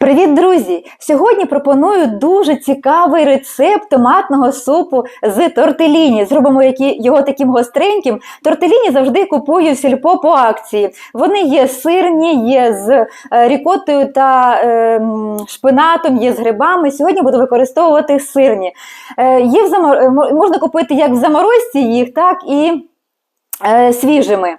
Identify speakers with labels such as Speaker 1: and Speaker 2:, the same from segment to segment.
Speaker 1: Привіт, друзі! Сьогодні пропоную дуже цікавий рецепт томатного супу з тортеліні. Зробимо його таким гостреньким. Тортеліні завжди купую сільпо по акції. Вони є сирні, є з е, рікотою та е, шпинатом, є з грибами. Сьогодні буду використовувати сирні. Е, Є в замор... Можна купити як в заморозці їх, так і е, свіжими.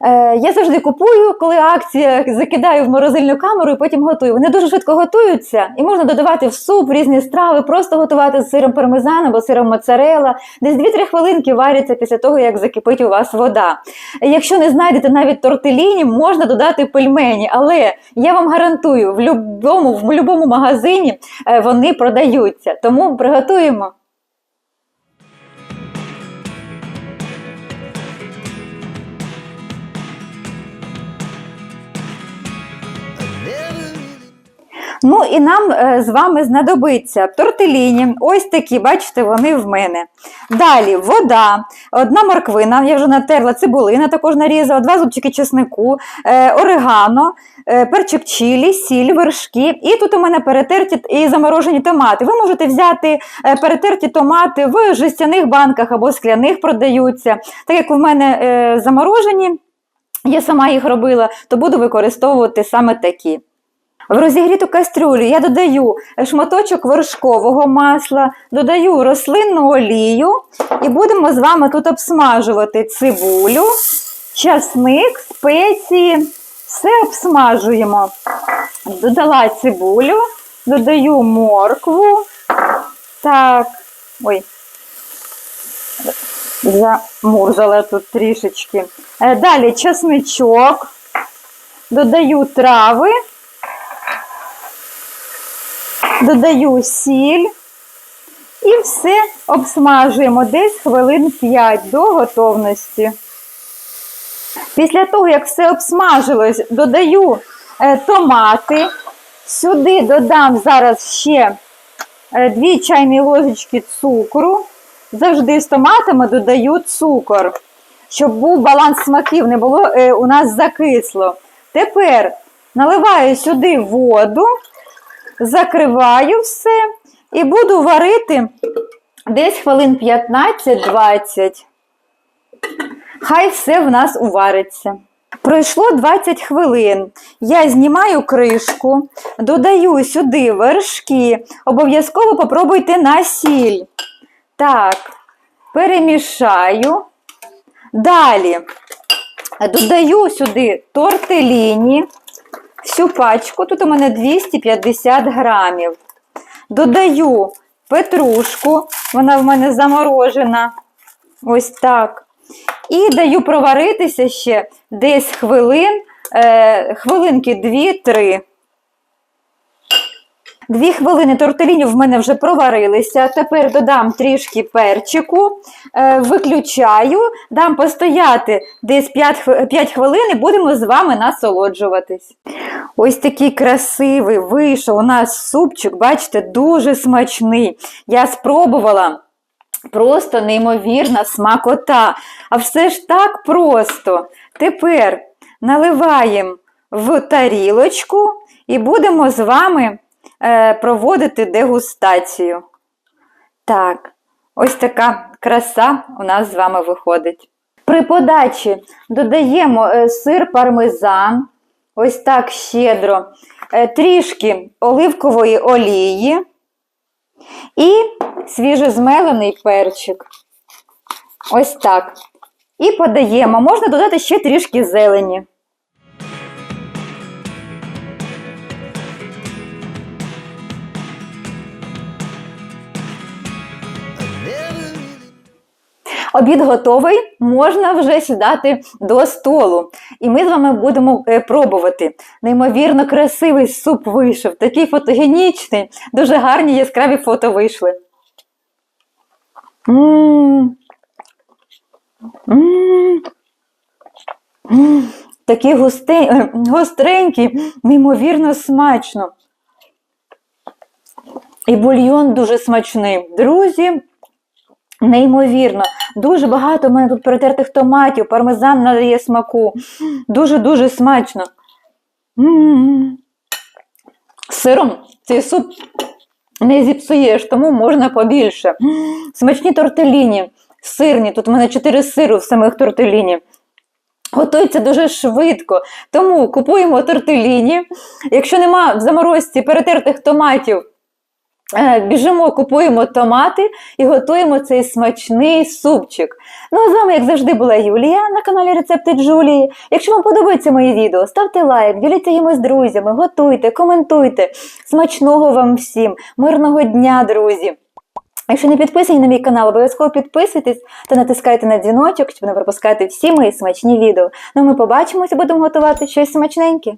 Speaker 1: Е, я завжди купую, коли акція закидаю в морозильну камеру і потім готую. Вони дуже швидко готуються і можна додавати в суп різні страви, просто готувати з сиром пармезан або сиром моцарелла. Десь 2-3 хвилинки варяться після того, як закипить у вас вода. Якщо не знайдете навіть тортеліні, можна додати пельмені, але я вам гарантую, в будь-якому в будь-якому магазині е, вони продаються. Тому приготуємо. Ну і нам е, з вами знадобиться тортеліні. Ось такі, бачите, вони в мене. Далі вода, одна морквина, я вже натерла цибулина, також нарізала, два зубчики чеснику, е, орегано, е, перчик чилі, сіль, вершки. І тут у мене перетерті і заморожені томати. Ви можете взяти перетерті томати в жестяних банках або скляних продаються. Так як у мене заморожені, я сама їх робила, то буду використовувати саме такі. В розігріту кастрюлю я додаю шматочок вершкового масла, додаю рослинну олію і будемо з вами тут обсмажувати цибулю, часник, спеції. Все обсмажуємо. Додала цибулю, додаю моркву. Так, ой, замурзала тут трішечки. Е, Далі часничок, додаю трави. Додаю сіль і все обсмажуємо десь хвилин 5 до готовності. Після того, як все обсмажилось, додаю е, томати. Сюди додам зараз ще 2 чайні ложечки цукру. Завжди з томатами додаю цукор, щоб був баланс смаків, не було е, у нас закисло. Тепер наливаю сюди воду закриваю все і буду варити десь хвилин 15-20. Хай все в нас увариться. Пройшло 20 хвилин. Я знімаю кришку, додаю сюди вершки. Обов'язково попробуйте на сіль. Так, перемішаю. Далі додаю сюди тортеліні всю пачку, тут у мене 250 грамів. Додаю петрушку, вона в мене заморожена. Ось так. І даю проваритися ще десь хвилин, е, хвилинки 2-3. Дві хвилини тортелінів в мене вже проварилися. Тепер додам трішки перчику, е, виключаю, дам постояти десь 5, 5 хвилин і будемо з вами насолоджуватись. Ось такий красивий вийшов у нас супчик, бачите, дуже смачний. Я спробувала. Просто неймовірна смакота. А все ж так просто. Тепер наливаємо в тарілочку і будемо з вами е, проводити дегустацію. Так, ось така краса у нас з вами виходить. При подачі додаємо е, сир пармезан, ось так щедро, е, трішки оливкової олії і свіжозмелений перчик. Ось так. І подаємо. Можна додати ще трішки зелені. Обід готовий, можна вже сідати до столу. І ми з вами будемо е, пробувати. Неймовірно красивий суп вийшов, такий фотогенічний, дуже гарні яскраві фото вийшли. М. М. М. Такий е, гостренький, неймовірно смачно. І бульйон дуже смачний. Друзі, Неймовірно, дуже багато в мене тут перетертих томатів, пармезан надає смаку. Дуже-дуже смачно. М-м-м. сиром цей суп не зіпсуєш, тому можна побільше. М, Смачні тортеліні, сирні. Тут у мене 4 сиру в самих тортеліні. Готується дуже швидко. Тому купуємо тортеліні. Якщо нема в заморозці перетертих томатів, біжимо, купуємо томати і готуємо цей смачний супчик. Ну а з вами, як завжди, була Юлія на каналі Рецепти Джулії. Якщо вам подобається моє відео, ставте лайк, діліться їм з друзями, готуйте, коментуйте. Смачного вам всім, мирного дня, друзі! Якщо не підписані на мій канал, обов'язково підписуйтесь та натискайте на дзвіночок, щоб не пропускати всі мої смачні відео. Ну, ми побачимося, будемо готувати щось смачненьке.